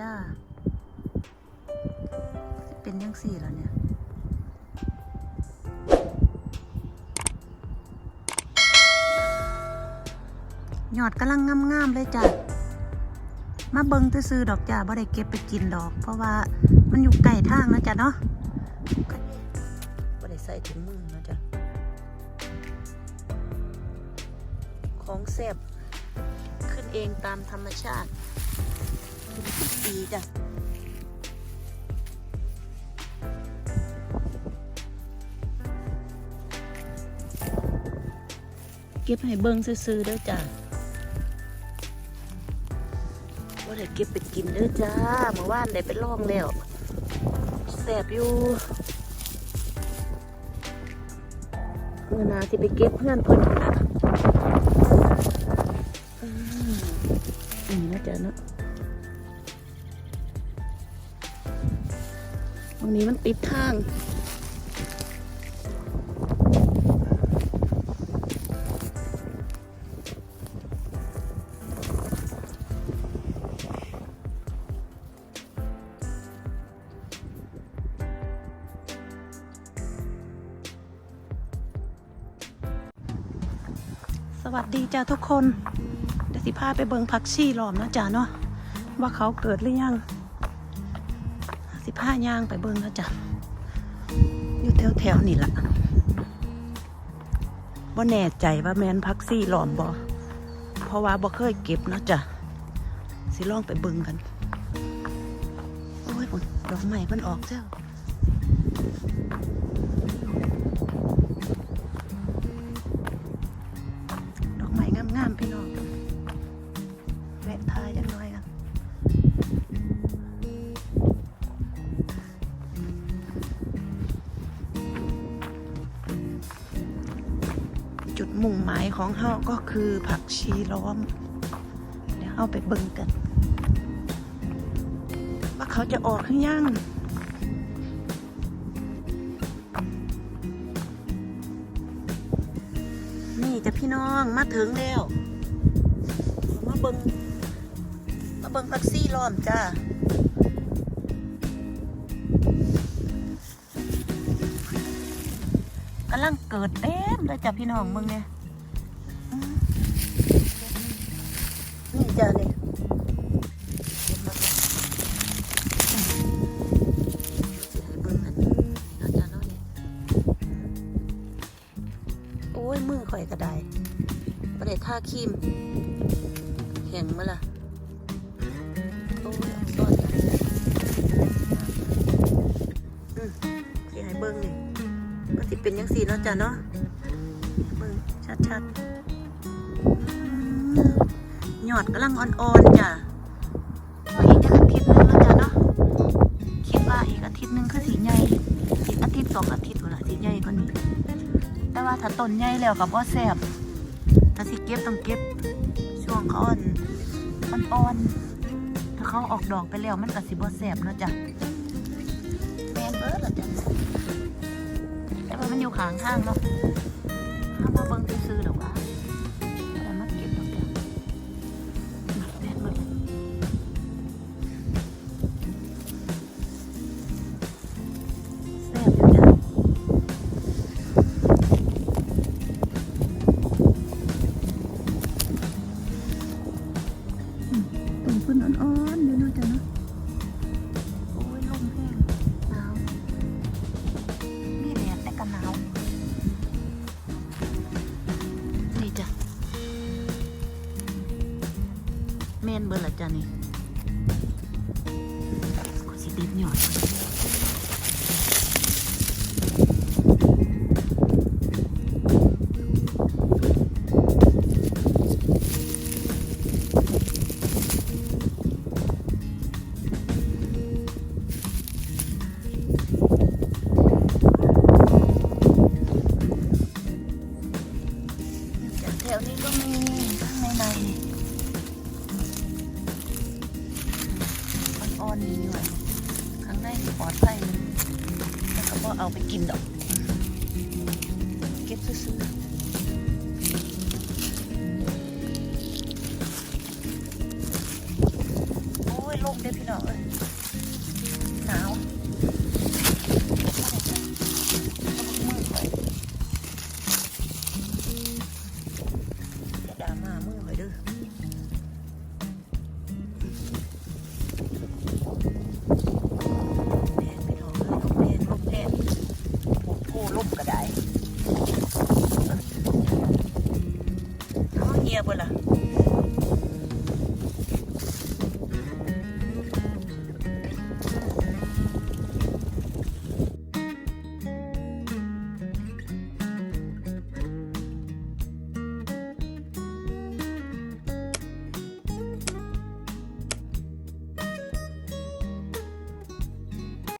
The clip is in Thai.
จ้า เป็นยังสี่แล้วเนี่ยหยอดกำลังงามๆเลยจ้ะ มาเบิงซื้อดอกจ้าบ่ได้เก็บไปกินดอก เพราะว่ามันอยู่ไกลทางนะจ้ะเนาะบ่ได้ใส่ถุงมือนะจ้ะ ของเสพขึ้นเองตามธรรมชาติ ทุกปีจ้ะเก็บให้เบิ่งซื้อๆเด้อจ้ะว่าได้เก็บไปกินเด้อจ้าเมื่อวานได้ไปลองแล้วแสบอยู่เมื่อนาที่ไปเก็บเพื่อนเพิ่นน่ะอืมอืมนะจ๊ะเนาะ ตรงนี้มันปิดทางสวัสดีจ้าทุกคนเดี๋ยวสิพาไปเบิงผักชีหลอมนะจ้าเนาะว่าเขาเกิดหรือยัง สิพาย่างไปเบิงนะจ้ะอยู่แถวแถวๆนี่ละบ่แน่ใจว่าแมนผักชีล้อมบ่เพราะว่าบ่เคยเก็บนาะจ้ะสิลองไปเบิงกัน โอ้ยพุ่นดอกไม้มันออกเจ้าดอกไม้งามๆพี่น้อง มุ่งหมายของเฮาก็คือผักชีล้อม เดี๋ยวเอาไปเบิ่งกัน ว่าเขาจะออกหรือยังนี่จะพี่น้องมาถึงแล้ว มาเบิงมาเบิงแท็กซี่ล้อมจ้า กำลังเกิดเต็มเลยจ้ะพี่น้องมึงเนี่ยอืมนี่จ้ะนี่เห็นบ่อืมสิให้เบิ่งอันนี้เนาะจ้ะเนาะนี่โอ้ยมือข่อยก็ได้ประเดี๋ยวท่าครีมแข็งมาละโอ้ยเอาซ่อนกันอืมสิให้เบิ้งนี่ ก็สิเป็นยังสีเนาะจ้ะเนาะเบิ้งชัดๆอืมยอดกำลังอ่อนๆจ้ะอีกอาทิตย์หนึงแล้วจ้ะเนาะคิดว่าอีกอาทิตย์หนึงคือสีใหญ่อีกอาทิตย์สองอาทิตย์กว่าละสีใหญ่กว่านี้แต่ว่าถ้าต้นใหญ่แล้วกับว่าแซ่บถ้าสิเก็บต้องเก็บช่วงเขาอ่อนอ่อนๆถ้าเขาออกดอกไปแล้วมันก็สิบ่แซ่บเนาะจ้ะแมนเบิร์ดละจ้ะ มันอยู่ข้างทางเนาะห้ามมาเบิ่งซื้อๆหรอกว่า ม่นเบอร์ละจ้ะนี่ก็สิติดหยอดแถวนี้ก็มีข้างในใน อ่อนนี้หน่อยข้างในสปลอดภัยเลยแล้วก็บ่เอาไปกินดอก เก็บซื้อโอ้ยลมเด้พี่น้องเอ้ยหนาว 然后你也不冷